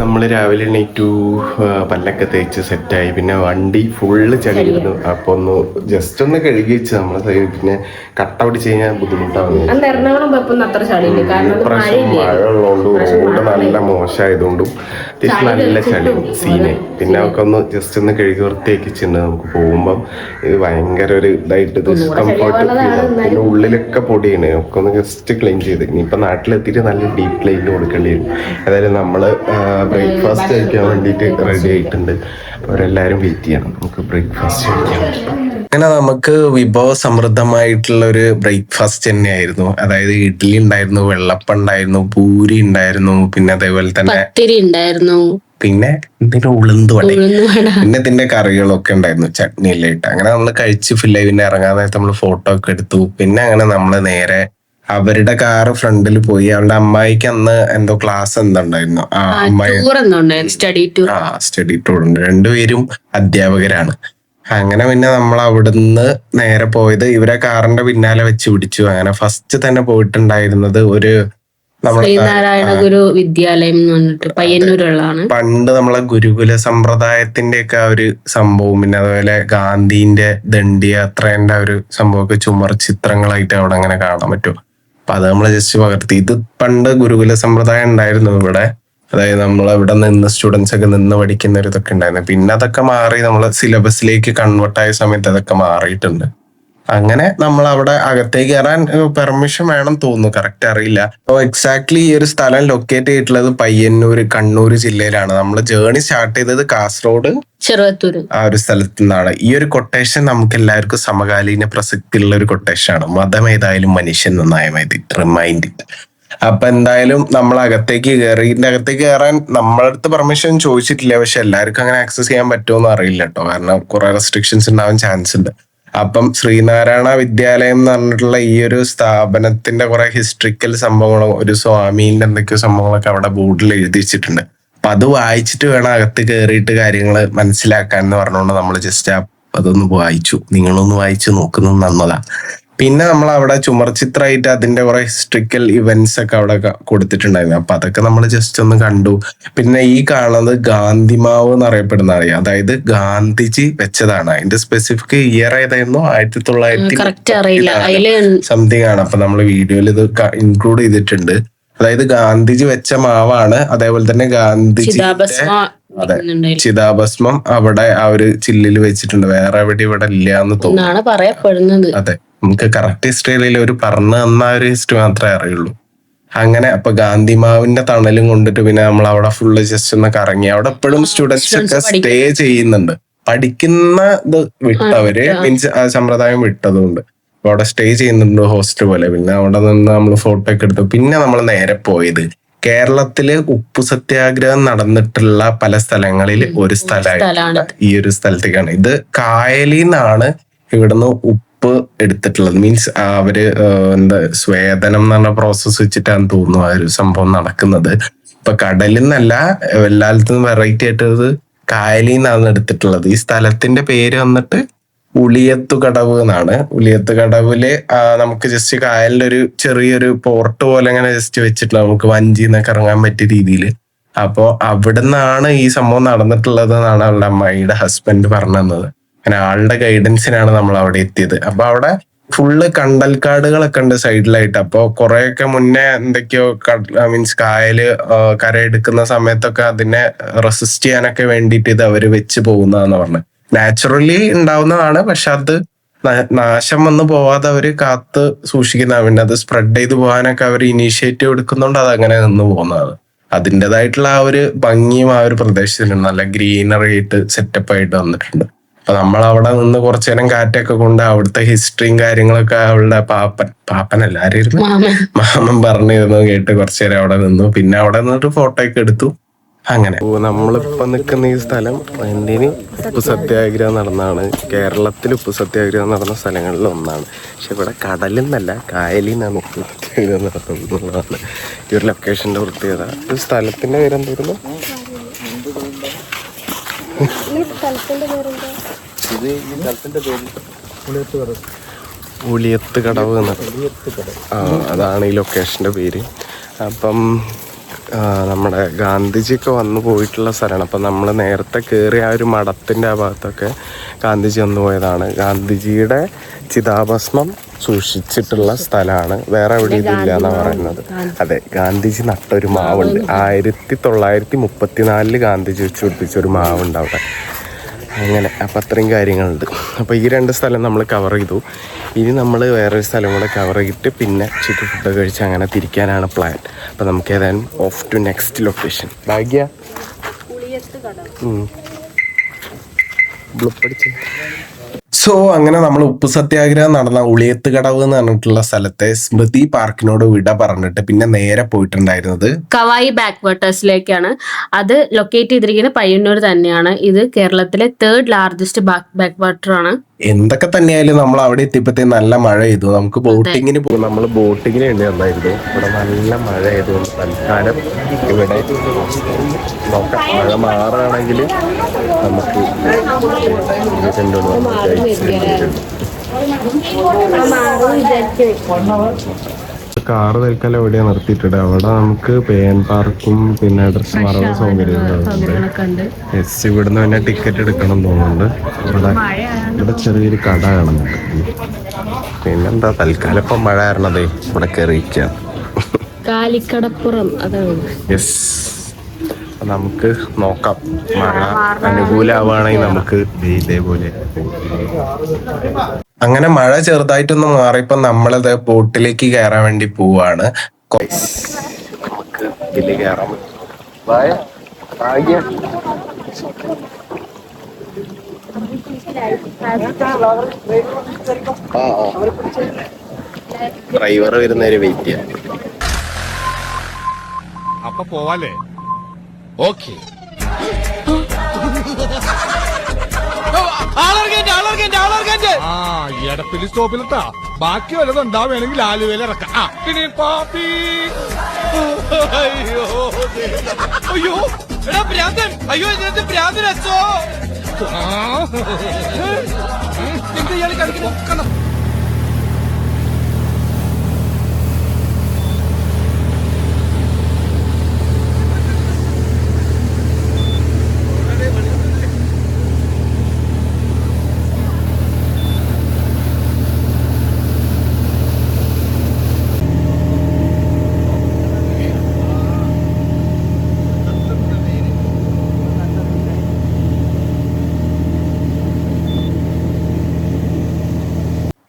നമ്മൾ രാവിലെ എണീറ്റു പല്ലൊക്കെ തേച്ച് സെറ്റായി. പിന്നെ വണ്ടി ഫുള്ള് ചളിയിരുന്നു അപ്പൊ ഒന്ന് ജസ്റ്റ് ഒന്ന് കഴുകി വെച്ച് നമ്മളെ പിന്നെ കട്ട പിടിച്ച് കഴിഞ്ഞാൽ അത് ഇപ്രാവശ്യം മഴ ഉള്ളതുകൊണ്ട് റോഡ് നല്ല മോശമായതുകൊണ്ടും അത്യാവശ്യം നല്ല ചളി സീന്. പിന്നെ ഒക്കെ ഒന്ന് ജസ്റ്റ് ഒന്ന് കഴുകി വൃത്തിയാക്കിച്ചിട്ടുണ്ട് നമുക്ക് പോകുമ്പം. ഇത് ഭയങ്കര ഒരു ഇതായിട്ട് ഡിസ്കംഫർട്ട് പിന്നെ ഉള്ളിലൊക്കെ പൊടിയാണ്. ഒക്കെ ഒന്ന് ജസ്റ്റ് ക്ലീൻ ചെയ്ത്. ഇനിയിപ്പോൾ നാട്ടിലെത്തിയിട്ട് നല്ല ഡീപ് ക്ലീൻ കൊടുക്കേണ്ടി വരും. അതായത് നമ്മൾ ബ്രേക്ക്ഫാസ്റ്റ് കഴിക്കാൻ വേണ്ടിയിട്ട് റെഡി ആയിട്ടുണ്ട്. അവരെല്ലാരും വെയിറ്റ് ചെയ്യണം. നമുക്ക് ബ്രേക്ക്ഫാസ്റ്റ് കഴിക്കാം അങ്ങനെ നമുക്ക് വിഭവ സമൃദ്ധമായിട്ടുള്ള ഒരു ബ്രേക്ക്ഫാസ്റ്റ് തന്നെയായിരുന്നു. അതായത് ഇഡ്ഡലി ഉണ്ടായിരുന്നു വെള്ളപ്പം ഉണ്ടായിരുന്നു പൂരി ഉണ്ടായിരുന്നു പിന്നെ അതേപോലെ തന്നെ പത്തിരി ഉണ്ടായിരുന്നു. പിന്നെ ഇതിന്റെ ഉളുന്ത് വട? പിന്നെ ഇതിന്റെ കറികളൊക്കെ ഉണ്ടായിരുന്നു ചട്നി എല്ലാം ഇട്ട് അങ്ങനെ നമ്മൾ കഴിച്ച് ഫില്ലായി പിന്നെ ഇറങ്ങാൻ നേരത്തെ നമ്മൾ ഫോട്ടോ ഒക്കെ എടുത്തു. പിന്നെ അങ്ങനെ നമ്മൾ നേരെ അവരുടെ കാറ് ഫ്രണ്ടിൽ പോയി. അവളുടെ അമ്മായിക്ക് അന്ന് എന്തോ ക്ലാസ് എന്തുണ്ടായിരുന്നു? ആ അമ്മായി സ്റ്റഡി ടൂർ ആ സ്റ്റഡി ടൂർ ഉണ്ട്. രണ്ടുപേരും അധ്യാപകരാണ്. അങ്ങനെ പിന്നെ നമ്മൾ അവിടുന്ന് നേരെ പോയത് ഇവരെ കാറിന്റെ പിന്നാലെ വെച്ച് പിടിച്ചു. അങ്ങനെ ഫസ്റ്റ് തന്നെ പോയിട്ടുണ്ടായിരുന്നത് ഒരു നമ്മളെ ശ്രീനാരായണ ഗുരു വിദ്യാലയം എന്ന് പറഞ്ഞിട്ട് പയ്യന്നൂരുള്ളതാണ്. പണ്ട് നമ്മളെ ഗുരുകുല സമ്പ്രദായത്തിന്റെ ഒക്കെ ആ ഒരു സംഭവം പിന്നെ അതുപോലെ ഗാന്ധിന്റെ ദണ്ഡിയാത്രേന്റെ ഒരു സംഭവമൊക്കെ ചുമർ ചിത്രങ്ങളായിട്ട് അവിടെ അങ്ങനെ കാണാൻ പറ്റും. അപ്പൊ അത് നമ്മൾ ജസ്റ്റ് പകർത്തി. ഇത് പണ്ട് ഗുരുകുല സമ്പ്രദായം ഉണ്ടായിരുന്നു ഇവിടെ. അതായത് നമ്മൾ ഇവിടെ നിന്ന് സ്റ്റുഡൻസ് ഒക്കെ നിന്ന് പഠിക്കുന്ന ഒരു ഇതൊക്കെ ഉണ്ടായിരുന്നു. പിന്നെ അതൊക്കെ മാറി നമ്മൾ സിലബസിലേക്ക് കൺവേർട്ട് ആയ സമയത്ത് അതൊക്കെ മാറിയിട്ടുണ്ട്. അങ്ങനെ നമ്മൾ അവിടെ അകത്തേക്ക് കയറാൻ പെർമിഷൻ വേണം തോന്നുന്നു. കറക്റ്റ് അറിയില്ല. അപ്പോൾ എക്സാക്ട്ലി ഈ ഒരു സ്ഥലം ലൊക്കേറ്റ് ചെയ്തിട്ടുള്ളത് പയ്യന്നൂർ കണ്ണൂർ ജില്ലയിലാണ്. നമ്മൾ ജേണി സ്റ്റാർട്ട് ചെയ്തത് കാസർഗോഡ് ചെറുവത്തൂര്. ആ ഒരു സ്ഥലത്തു നിന്നാണ്. ഈ ഒരു കൊട്ടേഷൻ നമുക്ക് എല്ലാവർക്കും സമകാലീന പ്രസക്തിയുള്ള ഒരു കൊട്ടേഷൻ ആണ്. മതം ഏതായാലും മനുഷ്യൻ നന്നായ മതി. റിമൈൻഡ് അപ്പൊ എന്തായാലും നമ്മൾ അകത്തേക്ക് കയറി ഇതിന്റെ അകത്തേക്ക് കയറാൻ നമ്മളെ അടുത്ത് പെർമിഷൻ ചോദിച്ചിട്ടില്ല. പക്ഷെ എല്ലാവർക്കും അങ്ങനെ ആക്സസ് ചെയ്യാൻ പറ്റുമോ അറിയില്ല കേട്ടോ. കാരണം കുറെ റെസ്ട്രിക്ഷൻസ് ഉണ്ടാവാൻ ചാൻസ് ഉണ്ട്. അപ്പം ശ്രീനാരായണ വിദ്യാലയം എന്ന് പറഞ്ഞിട്ടുള്ള ഈ ഒരു സ്ഥാപനത്തിന്റെ കുറെ ഹിസ്റ്ററിക്കൽ സംഭവങ്ങളും ഒരു സ്വാമീന്റെ എന്തൊക്കെയോ സംഭവങ്ങളൊക്കെ അവിടെ ബോർഡിൽ എഴുതി വെച്ചിട്ടുണ്ട് അപ്പൊ അത് വായിച്ചിട്ട് വേണം അകത്ത് കയറിയിട്ട് കാര്യങ്ങൾ മനസ്സിലാക്കാൻ എന്ന് പറഞ്ഞുകൊണ്ട് നമ്മൾ ജസ്റ്റ് അതൊന്ന് വായിച്ചു. നിങ്ങളൊന്ന് വായിച്ചു നോക്കുന്നത് നന്നതാ. പിന്നെ നമ്മൾ അവിടെ ചുമർചിത്രമായിട്ട് അതിന്റെ കുറെ ഹിസ്റ്ററിക്കൽ ഇവന്റ്സ് ഒക്കെ അവിടെ കൊടുത്തിട്ടുണ്ടായിരുന്നു. അപ്പൊ അതൊക്കെ നമ്മൾ ജസ്റ്റ് ഒന്ന് കണ്ടു. പിന്നെ ഈ കാണുന്നത് ഗാന്ധിമാവ് എന്നറിയപ്പെടുന്ന അറിയാം. അതായത് ഗാന്ധിജി വെച്ചതാണ്. അതിന്റെ സ്പെസിഫിക് ഇയർ ഏതായിരുന്നു? ആയിരത്തി തൊള്ളായിരത്തി സംതിങ് ആണ്. അപ്പൊ നമ്മൾ വീഡിയോയിൽ ഇത് ഇൻക്ലൂഡ് ചെയ്തിട്ടുണ്ട്. അതായത് ഗാന്ധിജി വെച്ച മാവാണ്. അതേപോലെ തന്നെ ഗാന്ധിജി അതെ. ചിതാഭസ്മം അവിടെ ആ ഒരു ചില്ലിൽ വെച്ചിട്ടുണ്ട്. വേറെ എവിടെ ഇവിടെ ഇല്ല എന്ന് തോന്നുന്നു. പറയപ്പെടുന്നത്. അതെ. നമുക്ക് കറക്റ്റ് ഹിസ്റ്ററിയിൽ ഒരു പറഞ്ഞു തന്ന ഒരു ഹിസ്റ്ററി മാത്രമേ അറിയുള്ളൂ. അങ്ങനെ അപ്പൊ ഗാന്ധിമാവിന്റെ തണലും കൊണ്ടിട്ട് പിന്നെ നമ്മൾ അവിടെ ഫുള്ള് ജസ്റ്റ് ഒന്ന് കറങ്ങി അവിടെ എപ്പോഴും സ്റ്റുഡൻസ് ഒക്കെ സ്റ്റേ ചെയ്യുന്നുണ്ട്. പഠിക്കുന്ന ഇത് വിട്ടവര് മീൻസ് ആ സമ്പ്രദായം വിട്ടതുകൊണ്ട്. അപ്പൊ അവിടെ സ്റ്റേ ചെയ്യുന്നുണ്ട് ഹോസ്റ്റൽ പോലെ. പിന്നെ അവിടെ നിന്ന് നമ്മൾ ഫോട്ടോ ഒക്കെ എടുത്തു. പിന്നെ നമ്മൾ നേരെ പോയത് കേരളത്തിൽ ഉപ്പു സത്യാഗ്രഹം നടന്നിട്ടുള്ള പല സ്ഥലങ്ങളിൽ ഒരു സ്ഥലമായിട്ട് ഈ ഒരു സ്ഥലത്തേക്കാണ്. ഇത് കായലിന്നാണ് ഇവിടുന്ന് ഉപ്പ് എടുത്തിട്ടുള്ളത്. മീൻസ് അവർ എന്താ സ്വേദനം എന്ന് പറഞ്ഞ പ്രോസസ്സ് വെച്ചിട്ടാണ് തോന്നുന്നു ആ ഒരു സംഭവം നടക്കുന്നത്. ഇപ്പൊ കടലിൽ നിന്നല്ല എല്ലായിടത്തും വെറൈറ്റി ആയിട്ട് ഇത് കായലിൽ നിന്നാണ് എടുത്തിട്ടുള്ളത്. ഈ സ്ഥലത്തിന്റെ പേര് വന്നിട്ട് ഉളിയത്തു കടവ് എന്നാണ്. ഉളിയത്തുകടവിൽ നമുക്ക് ജസ്റ്റ് കായലിന്റെ ഒരു ചെറിയൊരു പോർട്ട് പോലെ അങ്ങനെ ജസ്റ്റ് വെച്ചിട്ടുള്ള നമുക്ക് വഞ്ചി എന്നൊക്കെ ഇറങ്ങാൻ പറ്റിയ രീതിയിൽ അപ്പോ അവിടുന്നാണ് ഈ സംഭവം നടന്നിട്ടുള്ളത് എന്നാണ് അവളുടെ അമ്മായിയുടെ ഹസ്ബൻഡ് പറഞ്ഞു തന്നത് അങ്ങനെ ആളുടെ ഗൈഡൻസിനാണ് നമ്മൾ അവിടെ എത്തിയത്. അപ്പൊ അവിടെ ഫുള്ള് കണ്ടൽക്കാടുകളൊക്കെ ഉണ്ട് സൈഡിലായിട്ട് അപ്പൊ കുറെയൊക്കെ മുന്നേ എന്തൊക്കെയോ മീൻസ് കായൽ കരയെടുക്കുന്ന സമയത്തൊക്കെ അതിനെ റെസിസ്റ്റ് ചെയ്യാനൊക്കെ വേണ്ടിയിട്ട് ഇത് അവർ വെച്ച് പോകുന്നതാന്ന് പറഞ്ഞു. നാച്ചുറലി ഉണ്ടാവുന്നതാണ് പക്ഷെ അത് നാശം വന്ന് പോവാതെ അവർ കാത്ത് സൂക്ഷിക്കുന്ന പിന്നെ അത് സ്പ്രെഡ് ചെയ്ത് പോകാനൊക്കെ അവർ ഇനീഷ്യേറ്റീവ് എടുക്കുന്നുണ്ട് അത് അങ്ങനെ നിന്ന് പോകുന്നതാണ്. അതിന്റെതായിട്ടുള്ള ആ ഒരു ഭംഗിയും ആ ഒരു പ്രദേശത്തിനുണ്ട് നല്ല ഗ്രീനറി ആയിട്ട് സെറ്റപ്പ് ആയിട്ട് വന്നിട്ടുണ്ട്. അപ്പൊ നമ്മൾ അവിടെ നിന്ന് കുറച്ചു നേരം കാറ്റൊക്കെ കൊണ്ട് അവിടുത്തെ ഹിസ്റ്ററിയും കാര്യങ്ങളൊക്കെ അവളുടെ പാപ്പൻ പാപ്പനല്ല ആരായിരുന്നു? മാമൻ. പറഞ്ഞിരുന്നു കേട്ട് കുറച്ചു നേരം അവിടെ നിന്നു. പിന്നെ അവിടെ നിന്നിട്ട് ഫോട്ടോ ഒക്കെ എടുത്തു. അങ്ങനെ. നമ്മളിപ്പോ നിൽക്കുന്ന ഈ സ്ഥലം എന്തിന് ഉപ്പ് സത്യാഗ്രഹം നടന്നാണ് കേരളത്തിൽ ഉപ്പ് സത്യാഗ്രഹം നടന്ന സ്ഥലങ്ങളിൽ ഒന്നാണ്. പക്ഷെ ഇവിടെ കടലിൽ നിന്നല്ല കായലിൽ നിന്നാണ് ഉപ്പ് സത്യാഗ്രഹം നടത്തുന്നതാണ് ഈ ഒരു ലൊക്കേഷന്റെ പ്രത്യേകത ഈ സ്ഥലത്തിന്റെ പേരെന്തായിരുന്നു ഉളിയത്ത് കടവ്. എന്ന് ആ അതാണ് ഈ ലൊക്കേഷന്റെ പേര്. അപ്പം നമ്മുടെ ഗാന്ധിജിയൊക്കെ വന്നു പോയിട്ടുള്ള സ്ഥലമാണ്. അപ്പം നമ്മൾ നേരത്തെ കയറിയ ആ ഒരു മഠത്തിന്റെ ആ ഭാഗത്തൊക്കെ ഗാന്ധിജി വന്നു പോയതാണ്. ഗാന്ധിജിയുടെ ചിതാഭസ്മം സൂക്ഷിച്ചിട്ടുള്ള സ്ഥലമാണ്. വേറെ എവിടെ ഇതില്ല എന്നാണ് പറയുന്നത്. അതെ ഗാന്ധിജി നട്ടൊരു മാവുണ്ട്. ആയിരത്തി തൊള്ളായിരത്തി മുപ്പത്തിനാലിൽ ഗാന്ധിജി വെച്ച് പിടിപ്പിച്ച ഒരു മാവുണ്ട് അവിടെ. അങ്ങനെ അപ്പം അത്രയും കാര്യങ്ങളുണ്ട്. അപ്പോൾ ഈ രണ്ട് സ്ഥലം നമ്മൾ കവർ ചെയ്തു. ഇനി നമ്മൾ വേറൊരു സ്ഥലം കൂടെ കവർ ചെയ്തിട്ട് പിന്നെ ഉച്ചയ്ക്ക് ഫുഡ് കഴിച്ച് അങ്ങനെ തിരിക്കാനാണ് പ്ലാൻ അപ്പോൾ നമുക്ക് ഏതായാലും ഓഫ് ടു നെക്സ്റ്റ് ലൊക്കേഷൻ ഭാഗ്യ. സോ അങ്ങനെ നമ്മൾ ഉപ്പ് സത്യാഗ്രഹം നടന്ന ഉളിയത്ത് കടവ് എന്ന് പറഞ്ഞിട്ടുള്ള സ്ഥലത്തെ സ്മൃതി പാർക്കിനോട് വിട പറഞ്ഞിട്ട് പിന്നെ നേരെ പോയിട്ടുണ്ടായിരുന്നത് കവായി ബാക്ക് വാട്ടേഴ്സിലേക്കാണ് അത് ലൊക്കേറ്റ് ചെയ്തിരിക്കുന്നത് പയ്യന്നൂർ തന്നെയാണ്. ഇത് കേരളത്തിലെ തേർഡ് ലാർജസ്റ്റ് ബാക്ക് വാട്ടർ ആണ്. എന്തൊക്കെ തന്നെയായാലും നമ്മൾ അവിടെ എത്തിയപ്പോഴത്തേ നല്ല മഴ ചെയ്തു നമുക്ക് ബോട്ടിങ്ങിന് പോകും നമ്മൾ ബോട്ടിങ്ങിന് വേണ്ടി വന്നായിരുന്നു. ഇവിടെ നല്ല മഴ ചെയ്തു തൽക്കാലം ഇവിടെ നോക്കാം. മഴ മാറുകയാണെങ്കിൽ നമുക്ക് കാറ് തൽക്കാലം എവിടെയാണ് നിർത്തിയിട്ടുണ്ട് അവിടെ നമുക്ക് പേൻ പാർക്കും പിന്നെ ഡ്രസ് മാറുന്ന സൗകര്യം എസ് ഇവിടുന്ന് തന്നെ ടിക്കറ്റ് എടുക്കണം തോന്നുന്നുണ്ട്. ഇവിടെ ഇവിടെ ചെറിയൊരു കട കാണുന്നുണ്ട്. പിന്നെന്താ തൽക്കാലം ഇപ്പം മഴ ആരണതേ ഇവിടെ കയറിയിക്കാം കാലിക്കടപ്പുറം അതാണ്. യെസ് നമുക്ക് നോക്കാം. മഴ അനുകൂലമാവുകയാണെങ്കിൽ നമുക്ക് ഇതേപോലെ. അങ്ങനെ മഴ ചെറുതായിട്ടൊന്ന് മാറിയപ്പോ നമ്മളത് ബോട്ടിലേക്ക് കയറാൻ വേണ്ടി പോവാണ്. നമുക്ക് കയറാൻ. ഡ്രൈവർ വരുന്നവര് വെയിറ്റ് ചെയ്യാം. അപ്പൊ പോവാലേ ഓക്കെ. ആ എടപ്പിലി സ്റ്റോപ്പിലെത്താ ബാക്കി വല്ലതും ഉണ്ടാവുകയാണെങ്കിൽ ആലുവയിൽ ഇറക്കാം. ആ പിന്നെ പാപ്പി. അയ്യോ അയ്യോ. എടാ ഭ്രാന്തൻ. അയ്യോ ഇതിനകത്ത് ഭ്രാന്തൻ അച്ഛോ? എന്ത് ഇയാൾ കളിക്കുന്നു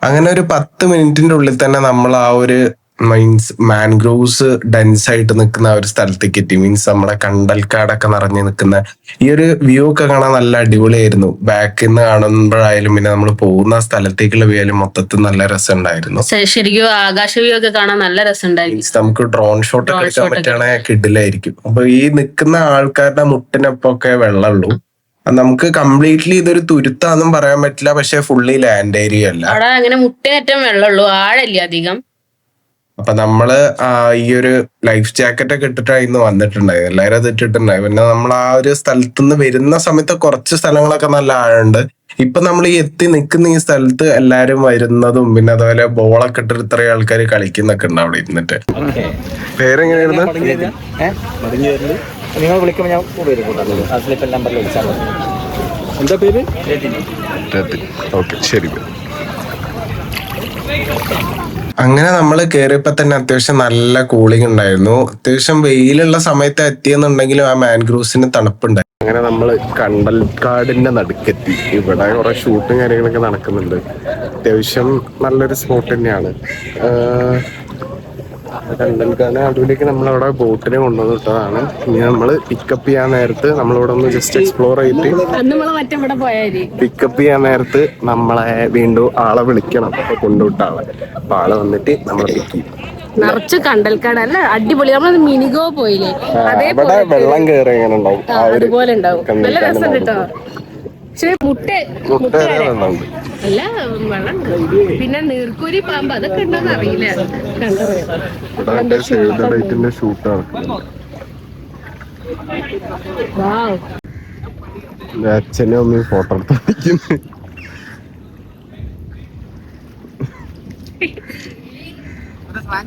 അങ്ങനെ ഒരു പത്ത് മിനിറ്റിന്റെ ഉള്ളിൽ തന്നെ നമ്മൾ ആ ഒരു മീൻസ് മാൻഗ്രോവ്സ് ഡെൻസ് ആയിട്ട് നിൽക്കുന്ന ഒരു സ്ഥലത്തേക്ക് എത്തി. മീൻസ് നമ്മുടെ കണ്ടൽക്കാടൊക്കെ നിറഞ്ഞു നിൽക്കുന്ന ഈ ഒരു വ്യൂ ഒക്കെ കാണാൻ നല്ല അടിപൊളിയായിരുന്നു. ബാക്കിൽ നിന്ന് കാണുമ്പോഴായാലും പിന്നെ നമ്മൾ പോകുന്ന സ്ഥലത്തേക്കുള്ള വ്യൂ ആയാലും മൊത്തത്തിൽ നല്ല രസമുണ്ടായിരുന്നു. ഉണ്ടായിരുന്നു ശരിക്കും ആകാശ വ്യൂ ഒക്കെ കാണാൻ നല്ല രസമുണ്ടായിരുന്നു. നമുക്ക് ഡ്രോൺ ഷോട്ട് ഒക്കെ എടുക്കാൻ. പറ്റുകയാണെങ്കിൽ കിഡിലായിരിക്കും അപ്പൊ ഈ നിൽക്കുന്ന ആൾക്കാരുടെ മുട്ടിനൊപ്പൊക്കെ വെള്ളമുള്ളൂ. നമുക്ക് കംപ്ലീറ്റ്ലി ഇതൊരു തുരുത്താന്നും പറയാൻ പറ്റില്ല പക്ഷെ ഫുള്ളി ലാൻഡ് ഏരിയ അല്ല. അവിടെ അങ്ങനെ മുട്ടിനറ്റം വെള്ളമുള്ളൂ ആഴല്ലേ അധികം. അപ്പൊ നമ്മൾ ഈ ഒരു ലൈഫ് ജാക്കറ്റ് ഒക്കെ ഇട്ടിട്ടായിരുന്നു വന്നിട്ടുണ്ടായത്. എല്ലാരും അത് ഇട്ടിട്ടുണ്ടായി പിന്നെ നമ്മൾ ആ ഒരു സ്ഥലത്തുനിന്ന് വരുന്ന സമയത്ത് കുറച്ച് സ്ഥലങ്ങളൊക്കെ നല്ല ആഴമുണ്ട്. ഇപ്പൊ നമ്മൾ ഈ എത്തി നിൽക്കുന്ന ഈ സ്ഥലത്ത് എല്ലാരും വരുന്നതും പിന്നെ അതുപോലെ ബോളൊക്കെ ഇട്ട് ഇത്രയും ആൾക്കാർ കളിക്കുന്നൊക്കെ ഉണ്ട് അവിടെ ഇരുന്നിട്ട്. പേരെങ്ങനെയായിരുന്നു? നിങ്ങൾ വിളിക്കുമ്പോൾ ഞാൻ നമ്പറിൽ വിളിച്ചാൽ എന്താ പേര്? ഓക്കെ ശരി അങ്ങനെ നമ്മൾ കയറിയപ്പോൾ തന്നെ അത്യാവശ്യം നല്ല കൂളിംഗ് ഉണ്ടായിരുന്നു. അത്യാവശ്യം വെയിലുള്ള സമയത്ത് എത്തിയെന്നുണ്ടെങ്കിലും ആ മാൻഗ്രൂവ്സിന് തണുപ്പുണ്ടായി അങ്ങനെ നമ്മൾ കണ്ടൽക്കാടിന്റെ നടുക്കെത്തി. ഇവിടെ കുറേ ഷൂട്ടും കാര്യങ്ങളൊക്കെ നടക്കുന്നുണ്ട്. അത്യാവശ്യം നല്ലൊരു സ്പോട്ട് തന്നെയാണ്. ആഹ് കണ്ടൽക്കാട് നടുവിലേക്ക് നമ്മളവിടെ ബോട്ടിനെ കൊണ്ടുവന്നിട്ടതാണ്. ഇനി നമ്മൾ പിക്കപ്പ് ചെയ്യാൻ നേരത്ത് നമ്മളിവിടെ ഒന്ന് ജസ്റ്റ് എക്സ്പ്ലോർ ചെയ്തിട്ട് പിക്കപ്പ് ചെയ്യാൻ നേരത്ത് നമ്മളെ വീണ്ടും ആളെ വിളിക്കണം. കൊണ്ടുവിട്ട ആളെ. അപ്പം ആളെ വന്നിട്ട് നമ്മളെ പിക്ക് ചെയ്യും. നിറച്ച് കണ്ടൽക്കാട് അല്ല അടിപൊളി. നമ്മൾ മിനിഗോ പോയില്ലേ? അതേപോലെ വെള്ളം കയറി അതുപോലെ ഉണ്ടാവും. നല്ല രസം കിട്ടോ. പക്ഷെ മുട്ട മുട്ട അല്ല? വെള്ളം പിന്നെ നീർക്കൂരി പാമ്പ് അതൊക്കെ ഉണ്ടോന്ന് അറിയില്ല. കണ്ടറിയാം അച്ഛനും അമ്മയും ഫോട്ടോ 玩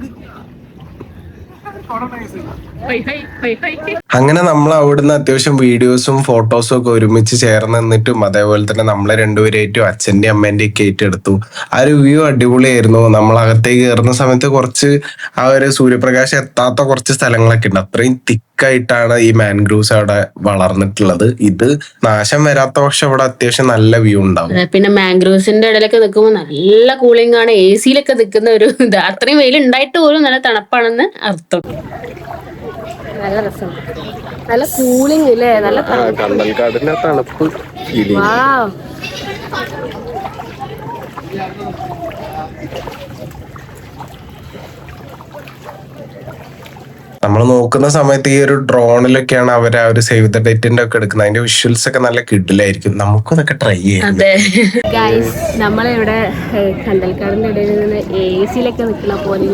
അങ്ങനെ നമ്മൾ അവിടുന്ന് അത്യാവശ്യം വീഡിയോസും ഫോട്ടോസും ഒക്കെ ഒരുമിച്ച് ചേർന്ന് നിന്നിട്ടും അതേപോലെ തന്നെ നമ്മളെ രണ്ടുപേരേറ്റും അച്ഛന്റെ അമ്മേന്റെ ഒക്കെ ഏറ്റെടുത്തു. ആ ഒരു വ്യൂ അടിപൊളിയായിരുന്നു. നമ്മൾ അകത്തേക്ക് കയറുന്ന സമയത്ത് കുറച്ച് ആ ഒരു സൂര്യപ്രകാശം എത്താത്ത കുറച്ച് സ്ഥലങ്ങളൊക്കെ ഉണ്ട്. അത്രയും തിക്കായിട്ടാണ് ഈ മാൻഗ്രൂവ്സ് അവിടെ വളർന്നിട്ടുള്ളത്. ഇത് നാശം വരാത്ത പക്ഷെ അവിടെ അത്യാവശ്യം നല്ല വ്യൂ ഉണ്ടാവും. പിന്നെ മാൻഗ്രൂവ്സിന്റെ ഇടയിലൊക്കെ നിൽക്കുമ്പോൾ നല്ല കൂളിംഗ് ആണ്. എ സിയിലൊക്കെ നിൽക്കുന്ന ഒരു ഇത്. അത്രയും വെയിൽ ഉണ്ടായിട്ട് പോലും നല്ല തണുപ്പാണെന്ന് അർത്ഥം. നല്ല രസം. നല്ല കൂളിംഗ് ഇല്ലേ? നല്ല കണ്ടൽക്കാടിന്റെ തണുപ്പ് നമ്മൾ നോക്കുന്ന സമയത്ത് ഈ ഒരു ഡ്രോണിലൊക്കെയാണ് അവർ ആ ഒരു സേവ് ദ ഡേറ്റിന്റെ ഒക്കെ എടുക്കുന്നത്. അതിന്റെ വിഷ്വൽസ് ഒക്കെ നല്ല കിഡിലായിരിക്കും നമുക്കും അതൊക്കെ ട്രൈ ചെയ്യാം. ഗൈസ് നമ്മളിവിടെ കണ്ടൽക്കാടിന്റെ ഇടയിൽ നിന്ന് എ സിയിലൊക്കെ നിൽക്കുന്ന പോലെ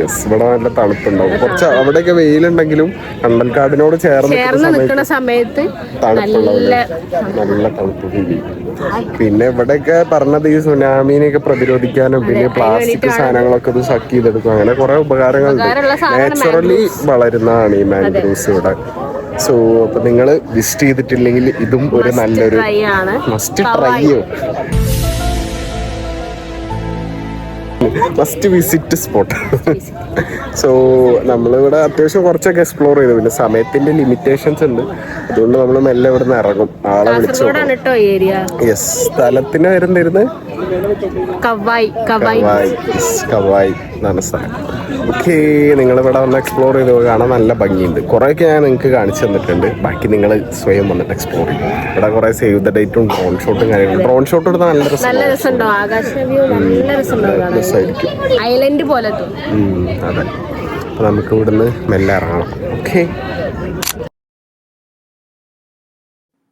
യെസ് ഇവിടെ നല്ല തണുപ്പുണ്ടാവും. കുറച്ച് അവിടെയൊക്കെ വെയിലുണ്ടെങ്കിലും കണ്ടൽക്കാടിനോട് ചേർന്ന് ചേർന്ന് നിൽക്കുന്ന സമയത്ത് നല്ല നല്ല തണുപ്പ് ചെയ്യും. പിന്നെ ഇവിടെയൊക്കെ പറഞ്ഞത് ഈ സുനാമിനെയൊക്കെ പ്രതിരോധിക്കാനും പിന്നെ പ്ലാസ്റ്റിക് സാധനങ്ങളൊക്കെ ഇത് സക്ക് ചെയ്തെടുക്കും. അങ്ങനെ കുറെ ഉപകാരങ്ങളുണ്ട്. നാച്ചുറലി വളരുന്നതാണ് ഈ മാംഗ്രോവ്സ് ഇവിടെ. സോ അപ്പൊ നിങ്ങൾ വിസിറ്റ് ചെയ്തിട്ടില്ലെങ്കിൽ ഇതും ഒരു നല്ലൊരു ട്രൈ ആണ്. Must try must visit spot so നമ്മളിവിടെ അത്യാവശ്യം കുറച്ചൊക്കെ എക്സ്പ്ലോർ ചെയ്തു. പിന്നെ സമയത്തിന്റെ ലിമിറ്റേഷൻസ് ഉണ്ട്. അതുകൊണ്ട് നമ്മൾ മെല്ലെ ഇവിടെ നിന്ന് ഇറങ്ങും. ആളെ വിളിച്ചു യെസ് സ്ഥലത്തിന് വരുന്നിരുന്ന് കവായി കവായി. കവായി. എന്നാണ് സ്ഥലം. ഓക്കെ നിങ്ങൾ ഇവിടെ വന്ന് എക്സ്പ്ലോർ ചെയ്ത് കാണാൻ നല്ല ഭംഗിയുണ്ട്. കുറേയൊക്കെ ഞാൻ നിങ്ങൾക്ക് കാണിച്ചു തന്നിട്ടുണ്ട്. ബാക്കി നിങ്ങൾ സ്വയം വന്നിട്ട് എക്സ്പ്ലോർ ചെയ്യും. ഇവിടെ കുറെ സേവ് ദ ഡേറ്റും ഡ്രോൺ ഷോട്ടും കാര്യങ്ങളും. ഡ്രോൺ ഷോട്ട് എടുത്താൽ നല്ല രസം. നല്ല രസമുണ്ടോ? ആകാശ വ്യൂ നല്ല രസമുണ്ടാവും ഐലൻഡ് പോലെ അതെ. അപ്പൊ നമുക്ക് ഇവിടുന്ന് മെല്ലെ ഇറങ്ങണം. ഓക്കെ.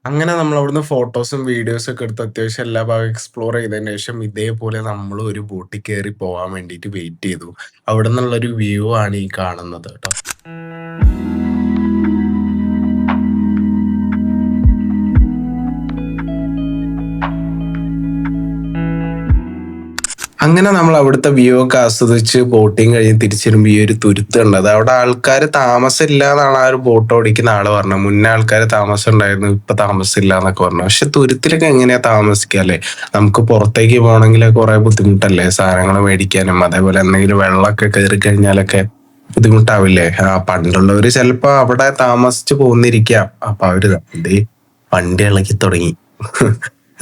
അങ്ങനെ നമ്മൾ അവിടുന്ന് ഫോട്ടോസും വീഡിയോസും ഒക്കെ എടുത്ത് അത്യാവശ്യം എല്ലാ ഭാഗം എക്സ്പ്ലോർ ചെയ്തതിന് ശേഷം ഇതേപോലെ നമ്മൾ ഒരു ബോട്ടിൽ കയറി പോകാൻ വേണ്ടിയിട്ട് വെയിറ്റ് ചെയ്തു. അവിടെ നിന്നുള്ളൊരു വ്യൂ ആണ് ഈ കാണുന്നത് കേട്ടോ. അങ്ങനെ നമ്മൾ അവിടുത്തെ വ്യൂ ഒക്കെ ആസ്വദിച്ച് ബോട്ടിങ് കഴിഞ്ഞ് തിരിച്ചു വരുമ്പോൾ ഈ ഒരു തുരുത്ത് ഉണ്ടത് അവിടെ ആൾക്കാർ താമസമില്ല എന്നാണ് ആ ഒരു ബോട്ട് ഓടിക്കുന്ന ആൾ പറഞ്ഞത്. മുന്നേ ആൾക്കാർ താമസം ഉണ്ടായിരുന്നു ഇപ്പൊ താമസമില്ല എന്നൊക്കെ പറഞ്ഞു. പക്ഷെ തുരുത്തിലൊക്കെ എങ്ങനെയാ താമസിക്കുക നമുക്ക് പുറത്തേക്ക് പോകണമെങ്കിൽ കുറെ ബുദ്ധിമുട്ടല്ലേ? സാധനങ്ങൾ മേടിക്കാനും അതേപോലെ എന്തെങ്കിലും വെള്ളമൊക്കെ കയറി കഴിഞ്ഞാലൊക്കെ ബുദ്ധിമുട്ടാവില്ലേ? ആ പണ്ടുള്ളവര് ചിലപ്പോ അവിടെ താമസിച്ച് പോന്നിരിക്കാം. അപ്പൊ അവർ വണ്ടി ഇളക്കി തുടങ്ങി.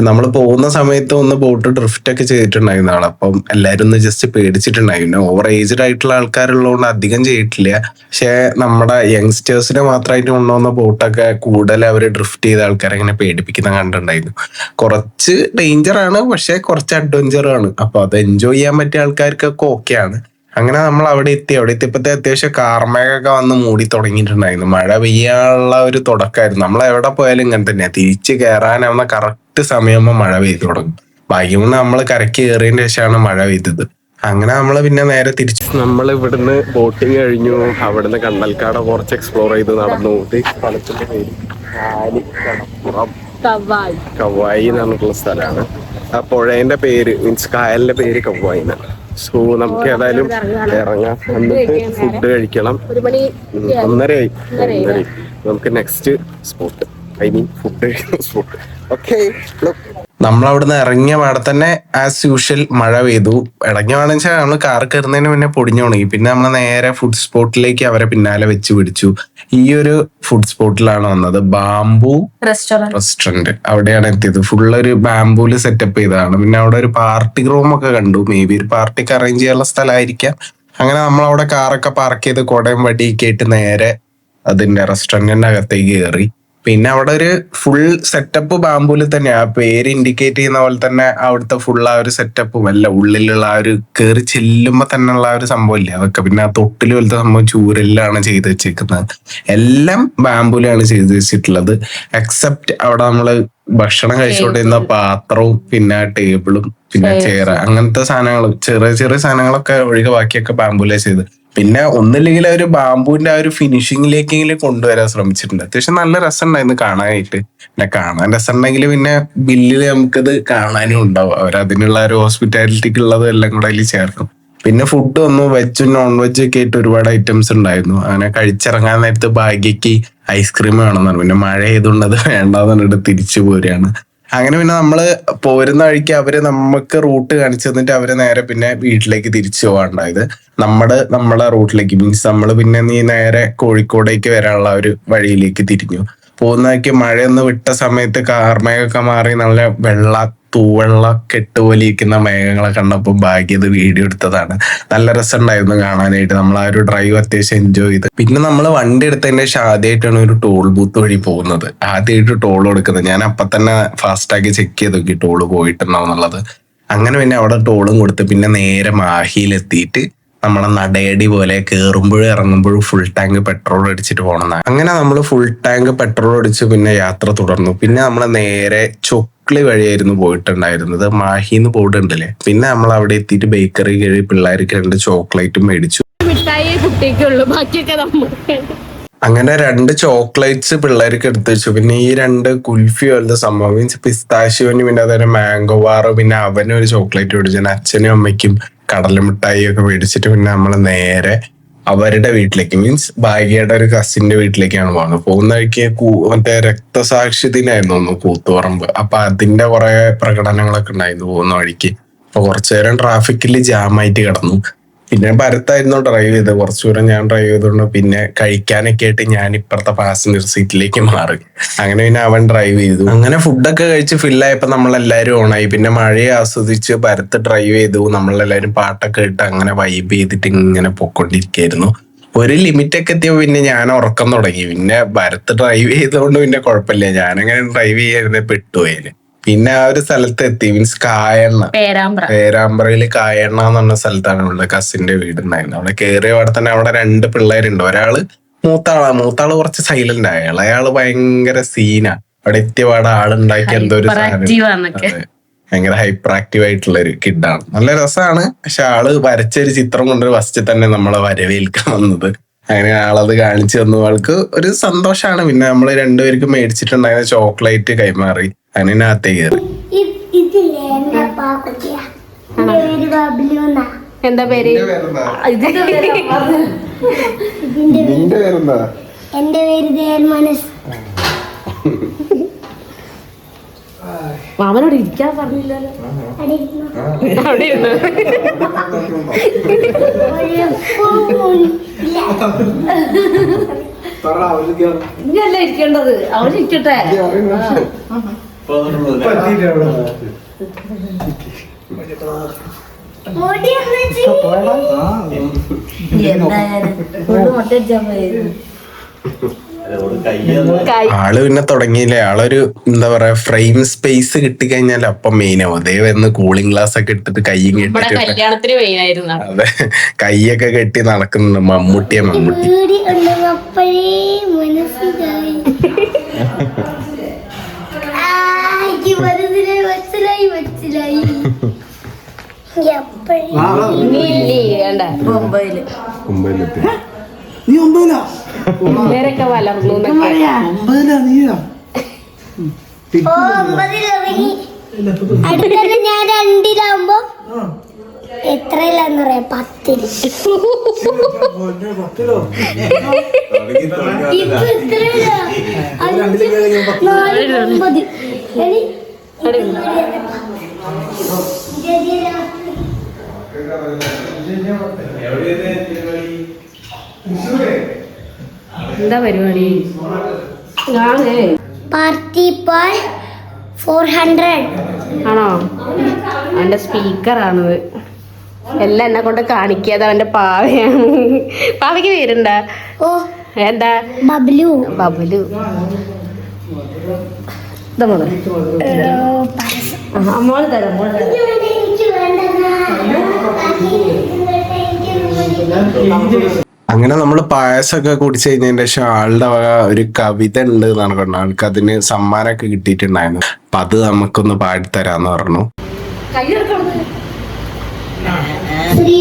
നമ്മൾ പോകുന്ന സമയത്ത് ഒന്ന് ബോട്ട് ഡ്രിഫ്റ്റ് ഒക്കെ ചെയ്തിട്ടുണ്ടായിരുന്ന ആൾ അപ്പം എല്ലാവരും ഒന്ന് ജസ്റ്റ് പേടിച്ചിട്ടുണ്ടായിരുന്നു ഓവർ ഏജ്ഡ് ആയിട്ടുള്ള ആൾക്കാരുള്ളതുകൊണ്ട് അധികം ചെയ്തിട്ടില്ല. പക്ഷേ നമ്മുടെ യങ്സ്റ്റേഴ്സിനെ മാത്രമായിട്ട് കൊണ്ടുവന്ന ബോട്ടൊക്കെ കൂടുതൽ അവർ ഡ്രിഫ്റ്റ് ചെയ്ത ആൾക്കാരെ ഇങ്ങനെ പേടിപ്പിക്കുന്ന കണ്ടിട്ടുണ്ടായിരുന്നു. കുറച്ച് ഡേഞ്ചറാണ് പക്ഷെ കുറച്ച് അഡ്വഞ്ചറാണ് ആണ്. അപ്പൊ അത് എൻജോയ് ചെയ്യാൻ പറ്റിയ ആൾക്കാർക്കൊക്കെ ഓക്കെ ആണ്. അങ്ങനെ നമ്മൾ അവിടെ എത്തി. അവിടെ എത്തിയപ്പോഴത്തെ അത്യാവശ്യം കാർമേഘമൊക്കെ വന്ന് മൂടി തുടങ്ങിയിട്ടുണ്ടായിരുന്നു. മഴ പെയ്യാനുള്ള ഒരു തുടക്കമായിരുന്നു. നമ്മൾ എവിടെ പോയാലും ഇങ്ങനെ തന്നെയാ തിരിച്ച് കയറാനാവുന്ന കറക്റ്റ് സമയമാകുമ്പോൾ മഴ പെയ്തു തുടങ്ങും. ഭാഗ്യം നമ്മൾ കരയ്ക്ക് കയറിയതിന് ശേഷമാണ് മഴ പെയ്തത്. അങ്ങനെ നമ്മൾ പിന്നെ നേരെ തിരിച്ചു നമ്മൾ ഇവിടുന്ന് ബോട്ടിങ് കഴിഞ്ഞു. അവിടുന്ന് കണ്ടൽക്കാട് കുറച്ച് എക്സ്പ്ലോർ ചെയ്ത് നടന്നു. സ്ഥലത്തിന്റെ പേര് കവായി. എന്ന് പറഞ്ഞിട്ടുള്ള സ്ഥലമാണ്. ആ പുഴേന്റെ പേര് മീൻസ് കായലിന്റെ പേര് കവായി എന്നാണ് സോ നമുക്ക് ഏതായാലും ഇറങ്ങാം. എന്നിട്ട് ഫുഡ് കഴിക്കണം. ഒന്നരയായി. ഒന്നരയായി നമുക്ക് next spot I mean food കഴിക്കുന്ന സ്പോട്ട് ഓക്കെ നമ്മൾ അവിടുന്ന് ഇറങ്ങിയ പാടെ തന്നെ ആസ് യൂഷ്വൽ മഴ പെയ്തു. ഇറങ്ങിയ പാടെന്ന് വെച്ചാൽ നമ്മൾ കാർ കയറുന്നതിന് മുന്നേ പൊടിഞ്ഞു തുടങ്ങി പിന്നെ നമ്മൾ നേരെ ഫുഡ് സ്പോട്ടിലേക്ക് അവരെ പിന്നാലെ വെച്ച് പിടിച്ചു. ഈ ഒരു ഫുഡ് സ്പോട്ടിലാണ് വന്നത്. ബാംബു റെസ്റ്റോറന്റ് റെസ്റ്റോറന്റ് അവിടെയാണ് എത്തിയത്. ഫുൾ ഒരു ബാംബൂൽ സെറ്റപ്പ് ചെയ്തതാണ്. പിന്നെ അവിടെ ഒരു പാർട്ടി റൂം ഒക്കെ കണ്ടു. മേ ബി ഒരു പാർട്ടിക്ക് അറേഞ്ച് ചെയ്യാനുള്ള സ്ഥലമായിരിക്കാം. അങ്ങനെ നമ്മൾ അവിടെ കാറൊക്കെ പാർക്ക് ചെയ്ത് കുടയും വടിയൊക്കെ ആയിട്ട് നേരെ അതിന്റെ റെസ്റ്റോറന്റിന്റെ അകത്തേക്ക് കയറി പിന്നെ അവിടെ ഒരു ഫുൾ സെറ്റപ്പ് ബാംബൂൽ തന്നെ ആ പേര് ഇൻഡിക്കേറ്റ് ചെയ്യുന്ന പോലെ തന്നെ അവിടുത്തെ ഫുൾ ആ ഒരു സെറ്റപ്പും അല്ല ഉള്ളിലുള്ള ആ ഒരു കയറി ചെല്ലുമ്പോ തന്നെ ഉള്ള ആ ഒരു സംഭവം ഇല്ലേ അതൊക്കെ പിന്നെ ആ തൊട്ടിൽ പോലത്തെ സംഭവം ചൂരലിലാണ് ചെയ്ത് വെച്ചേക്കുന്നത്. എല്ലാം ബാംബൂലാണ് ചെയ്ത് വെച്ചിട്ടുള്ളത്. എക്സെപ്റ്റ് അവിടെ നമ്മൾ ഭക്ഷണം കഴിച്ചുകൊണ്ടിരുന്ന പാത്രവും പിന്നെ ടേബിളും പിന്നെ ചെയർ അങ്ങനത്തെ സാധനങ്ങൾ ചെറിയ ചെറിയ സാധനങ്ങളൊക്കെ ഒഴികെ ബാക്കിയൊക്കെ ബാംബൂലേ ചെയ്ത്. പിന്നെ ഒന്നില്ലെങ്കിൽ ഒരു ബാംബുവിന്റെ ആ ഒരു ഫിനിഷിങ്ങിലേക്കെങ്കിലും കൊണ്ടുവരാൻ ശ്രമിച്ചിട്ടുണ്ട്. അത്യാവശ്യം നല്ല രസമുണ്ടായിരുന്നു കാണാനായിട്ട്. പിന്നെ കാണാൻ രസമുണ്ടെങ്കിൽ പിന്നെ ബില്ലിൽ നമുക്കത് കാണാനും ഉണ്ടാവും. അവർ അതിനുള്ള ഒരു ഹോസ്പിറ്റാലിറ്റിക്ക് ഉള്ളത് എല്ലാം കൂടെ അതിൽ ചേർക്കും. പിന്നെ ഫുഡ് ഒന്ന് വെജും നോൺ വെജും ഒക്കെ ആയിട്ട് ഒരുപാട് ഐറ്റംസ് ഉണ്ടായിരുന്നു. അങ്ങനെ കഴിച്ചിറങ്ങാൻ നേരത്ത് ഭാഗ്യക്ക് ഐസ്ക്രീം വേണമെന്നാണ്. പിന്നെ മഴ ചെയ്തുകൊണ്ട് അത് വേണ്ടാന്ന് പറഞ്ഞിട്ട് തിരിച്ചു പോരുകയാണ്. അങ്ങനെ പിന്നെ നമ്മൾ പോരുന്ന വഴിക്ക് അവർ നമുക്ക് റൂട്ട് കാണിച്ചു തന്നിട്ട് അവർ നേരെ പിന്നെ വീട്ടിലേക്ക് തിരിച്ചു പോകാണ്ടായത് നമ്മുടെ നമ്മളെ റൂട്ടിലേക്ക്. മീൻസ് നമ്മൾ പിന്നെ നീ നേരെ കോഴിക്കോടേക്ക് വരാനുള്ള ഒരു വഴിയിലേക്ക് തിരിഞ്ഞു. പോകുന്നതൊക്കെ മഴയൊന്ന് വിട്ട സമയത്ത് കാർമേഘമൊക്കെ മാറി നല്ല വെള്ള തൂവെള്ള കെട്ടുപോലിരിക്കുന്ന മേഘങ്ങളെ കണ്ടപ്പോൾ ഭാഗ്യത് വീഡിയോ എടുത്തതാണ്. നല്ല രസമുണ്ടായിരുന്നു കാണാനായിട്ട്. നമ്മൾ ആ ഒരു ഡ്രൈവ് അത്യാവശ്യം എൻജോയ് ചെയ്ത്. പിന്നെ നമ്മൾ വണ്ടി എടുത്തതിന്റെ ശേഷം ആദ്യമായിട്ടാണ് ഒരു ടോൾ ബൂത്ത് വഴി പോകുന്നത്. ആദ്യമായിട്ട് ടോൾ കൊടുക്കുന്നത് ഞാൻ അപ്പൊ തന്നെ ഫാസ്റ്റാക്കി ചെക്ക് ചെയ്ത് നോക്കി ടോൾ പോയിട്ടുണ്ടാവുന്നുള്ളത് അങ്ങനെ പിന്നെ അവിടെ ടോളും കൊടുത്ത് പിന്നെ നേരെ മാഹിയിലെത്തിയിട്ട് നമ്മളെ നടയടി പോലെ കയറുമ്പോഴും ഇറങ്ങുമ്പോഴും ഫുൾ ടാങ്ക് പെട്രോൾ അടിച്ചിട്ട് പോകണം അങ്ങനെ നമ്മൾ ഫുൾ ടാങ്ക് പെട്രോൾ അടിച്ച് പിന്നെ യാത്ര തുടർന്നു. പിന്നെ നമ്മൾ നേരെ ചൊക്ലി വഴിയായിരുന്നു പോയിട്ടുണ്ടായിരുന്നത്. മാഹിന്ന് പോയിട്ടുണ്ടല്ലേ പിന്നെ നമ്മൾ അവിടെ എത്തിയിട്ട് ബേക്കറി കയറി പിള്ളേർക്ക് രണ്ട് ചോക്ലേറ്റും മേടിച്ചു. മിഠായി കുട്ടിക്കുള്ളൂ. ബാക്കിയൊക്കെ നമുക്ക് അങ്ങനെ രണ്ട് ചോക്ലേറ്റ്സ് പിള്ളേർക്ക് എടുത്തു വെച്ചു. പിന്നെ ഈ രണ്ട് കുൽഫി പോലത്തെ സംഭവം. മീൻസ് പിസ്താഷ്യോന് പിന്നെ അതായത് മാംഗോ വാറോ പിന്നെ അവനും ഒരു ചോക്ലേറ്റ് മേടിച്ചു. അച്ഛനും അമ്മയ്ക്കും കടലമിഠായി ഒക്കെ മേടിച്ചിട്ട് പിന്നെ നമ്മൾ നേരെ അവരുടെ വീട്ടിലേക്ക് മീൻസ് ഭാഗ്യയുടെ ഒരു കസിന്റെ വീട്ടിലേക്കാണ് പോകുന്നത്. പോകുന്ന വഴിക്ക് മറ്റേ രക്തസാക്ഷി ദിനായിരുന്നു ഒന്ന് കൂത്തുപറമ്പ്. അപ്പൊ അതിന്റെ കുറെ പ്രകടനങ്ങളൊക്കെ ഉണ്ടായിരുന്നു പോകുന്ന വഴിക്ക്. അപ്പൊ കുറച്ചു നേരം ട്രാഫിക്കിൽ ജാമായിട്ട് കിടന്നു. പിന്നെ ഭരത്തായിരുന്നു ഡ്രൈവ് ചെയ്ത് കുറച്ചു ദൂരം ഞാൻ ഡ്രൈവ് ചെയ്തോണ്ട് പിന്നെ കഴിക്കാനൊക്കെ ആയിട്ട് ഞാൻ ഇപ്പുറത്തെ പാസഞ്ചർ സീറ്റിലേക്ക് മാറി. അങ്ങനെ പിന്നെ അവൻ ഡ്രൈവ് ചെയ്തു. അങ്ങനെ ഫുഡൊക്കെ കഴിച്ച് ഫില്ലായപ്പോ നമ്മളെല്ലാരും ഓണായി. പിന്നെ മഴയെ ആസ്വദിച്ച് ഭരത്ത് ഡ്രൈവ് ചെയ്തു. നമ്മളെല്ലാരും പാട്ടൊക്കെ ഇട്ട് അങ്ങനെ വൈബ് ചെയ്തിട്ട് ഇങ്ങനെ പൊക്കൊണ്ടിരിക്കായിരുന്നു ഒരു ലിമിറ്റൊക്കെ എത്തിയപ്പോ പിന്നെ ഞാൻ ഉറക്കം തുടങ്ങി. പിന്നെ ഭരത്ത് ഡ്രൈവ് ചെയ്തതുകൊണ്ട് പിന്നെ കുഴപ്പമില്ല. ഞാനങ്ങനെ ഡ്രൈവ് ചെയ്യാതെ പെട്ടുപോയേന്. പിന്നെ ആ ഒരു സ്ഥലത്ത് എത്തി. മീൻസ് കായണ്ണ. പേരാമ്പ്ര. പേരാമ്പ്രയിൽ കായണ്ണ എന്ന് പറഞ്ഞ സ്ഥലത്താണ് ഉള്ള കസിന്റെ വീട് ഉണ്ടായിരുന്നത്. അവിടെ കയറിയ അവിടെ തന്നെ അവിടെ രണ്ട് പിള്ളേരുണ്ട്. ഒരാൾ മൂത്താളാ. മൂത്താൾ കുറച്ച് സൈലന്റ് ആയ അയാൾ ഭയങ്കര സീനാ അവിടെ എത്തിയ പാടെ ആളുണ്ടാക്കി എന്തോ ഒരു സാധനം. ഭയങ്കര ഹൈപ്പർ ആക്റ്റീവ് ആയിട്ടുള്ള ഒരു കിഡാണ് നല്ല രസമാണ് പക്ഷെ ആൾ വരച്ചൊരു ചിത്രം കൊണ്ടൊരു ഫസ്റ്റ് തന്നെ നമ്മളെ വരവേൽക്കാൻ വന്നത്. അങ്ങനെ ആളത് കാണിച്ചു തന്നു ആൾക്ക് ഒരു സന്തോഷമാണ് പിന്നെ നമ്മൾ രണ്ടുപേർക്കും മേടിച്ചിട്ടുണ്ടായിരുന്ന ചോക്ലേറ്റ് കൈമാറി. കയറി. എന്നാ. എന്താ പേര്? എന്റെ പേര് മനസ്. മാമനോട് ഇരിക്കാൻ പറഞ്ഞില്ലല്ലോ. അവിടെ ഇരുന്നോ. അവിടെ ഇരുന്നു? ഒരു പൂവും ഇങ്ങല്ല ഇരിക്കേണ്ടത്? അവിടെ ഇരിക്കട്ടെ. ആൾ പിന്നെ തുടങ്ങിയില്ലേ? ആളൊരു എന്താ പറയാ ഫ്രെയിം സ്പേസ് കിട്ടിക്കഴിഞ്ഞാൽ അപ്പം മെയിൻ ആവും അതേ വന്ന് കൂളിംഗ് ഗ്ലാസ് ഒക്കെ ഇട്ടിട്ട് കൈയും കെട്ടിട്ട് കല്യാണത്തിന് മെയിനായിരുന്നു അതെ. കൈയൊക്കെ കെട്ടി നടക്കുന്നുണ്ട്. മമ്മൂട്ടിയെ മമ്മൂട്ടി വീടി ഉള്ളപ്പോഴേ മനസ്സിലായി ആ, എനിക്ക് മനസ്സിലായി മനസ്സിലായി. ഇല്ലേ വേണ്ട മുംബൈയിലെത്തി പിള്ളേരൊക്കെ വളർന്നു ഓ ഒമ്പതിലിറങ്ങി അടുത്തല്ല ഞാൻ രണ്ടിലാവുമ്പോ എത്രയിലാന്നറിയാം? പത്തിൽ ഇപ്പൊ എത്രയിലാ? ഒമ്പത്. എന്താ പരിപാടി? ഞാനേ പാർട്ടി പാൽ ഫോർ ഹൺഡ്രഡ് ആണോ? അവന്റെ സ്പീക്കറാണത് എല്ലാം എന്നെ കൊണ്ട് കാണിക്കാതെ അവന്റെ പാവയാണ്. പാവയ്ക്ക് പേരുണ്ടാ ഓ എന്താ? ബബ്ലു. ബബലു. മോളെ. തരാം മോൾ തരാം. അങ്ങനെ നമ്മൾ പായസമൊക്കെ കുടിച്ചു കഴിഞ്ഞതിന്റെ ശേഷം ആളുടെ വക ഒരു കവിത ഉണ്ട് എന്നാണ് പറഞ്ഞത്. ആൾക്ക് അതിന് സമ്മാനമൊക്കെ കിട്ടിയിട്ടുണ്ടായിരുന്നു. അപ്പൊ അത് നമുക്കൊന്ന് പാടിത്തരാന്ന് പറഞ്ഞു. ശ്രീ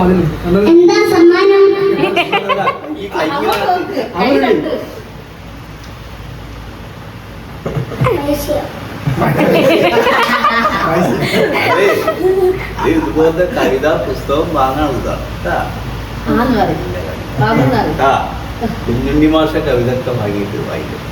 എന്താ സമ്മാനം? ഇതുപോലത്തെ കവിത പുസ്തകം വാങ്ങാനുള്ളതാ കുഞ്ഞുണ്ണി മാഷ കവിതയൊക്കെ വാങ്ങിയിട്ട് വായിക്കും.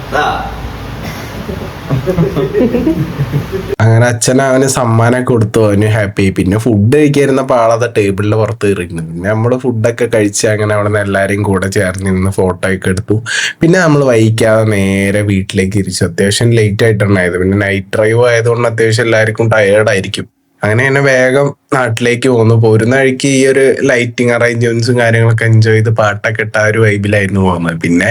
അങ്ങനെ അച്ഛൻ അവന് സമ്മാനം കൊടുത്തു. അവന് ഹാപ്പി പിന്നെ ഫുഡ് കഴിക്കായിരുന്ന പാളത ടേബിളിൽ പുറത്ത് കയറിയിരുന്നു. പിന്നെ നമ്മൾ ഫുഡൊക്കെ കഴിച്ച് അങ്ങനെ അവിടെ നിന്ന് എല്ലാവരെയും കൂടെ ചേർന്ന് നിന്ന് ഫോട്ടോ ഒക്കെ എടുത്തു. പിന്നെ നമ്മൾ വൈകാതെ നേരെ വീട്ടിലേക്ക് തിരിച്ചു. അത്യാവശ്യം ലേറ്റ് ആയിട്ടുണ്ടായത് പിന്നെ നൈറ്റ് ഡ്രൈവ് ആയതുകൊണ്ട് അത്യാവശ്യം എല്ലാവർക്കും ടയേർഡായിരിക്കും അങ്ങനെ തന്നെ വേഗം നാട്ടിലേക്ക് പോന്നു. പോരുന്ന വഴിക്ക് ഈ ഒരു ലൈറ്റിംഗ് അറേഞ്ച്മെന്റ്സും കാര്യങ്ങളൊക്കെ എൻജോയ് ചെയ്ത് പാട്ടൊക്കെ ഇട്ട ആ ഒരു വൈബിലായിരുന്നു പോകുന്നത്. പിന്നെ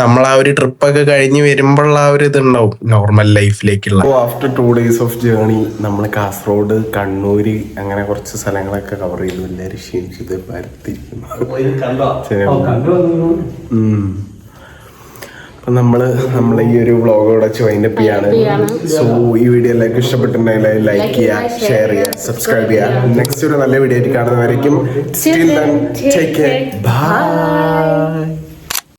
നമ്മൾ ആ ഒരു ട്രിപ്പ് ഒക്കെ കഴിഞ്ഞ് വരുമ്പോഴുള്ള ആ ഒരു ഇതുണ്ടാവും. Normal ലൈഫിലേക്കുള്ള after two days of journey നമ്മൾ കാസർഗോഡ് കണ്ണൂര് അങ്ങനെ കുറച്ച് സ്ഥലങ്ങളൊക്കെ കവർ ചെയ്തു. എല്ലാവരും ക്ഷീണിച്ചത് പരത്തിരിക്കുന്നു പോയി കണ്ടോ ശരി. ഓ, കണ്ടു ഉം. അപ്പൊ നമ്മൾ നമ്മളെ ഈ ഒരു വ്ളോഗ് ജോയിൻ വൈൻഡപ്പ് ചെയ്യാണ്. സോ ഈ വീഡിയോ എല്ലാവർക്കും ഇഷ്ടപ്പെട്ടിട്ടുണ്ടെങ്കിൽ ലൈക്ക് ചെയ്യുക ഷെയർ ചെയ്യുക സബ്സ്ക്രൈബ് ചെയ്യുക. നെക്സ്റ്റ് ഒരു നല്ല വീഡിയോ ആയിട്ട് കാണുന്നവരേക്കും സ്റ്റിൽ ടേക്ക് കെയർ ബൈ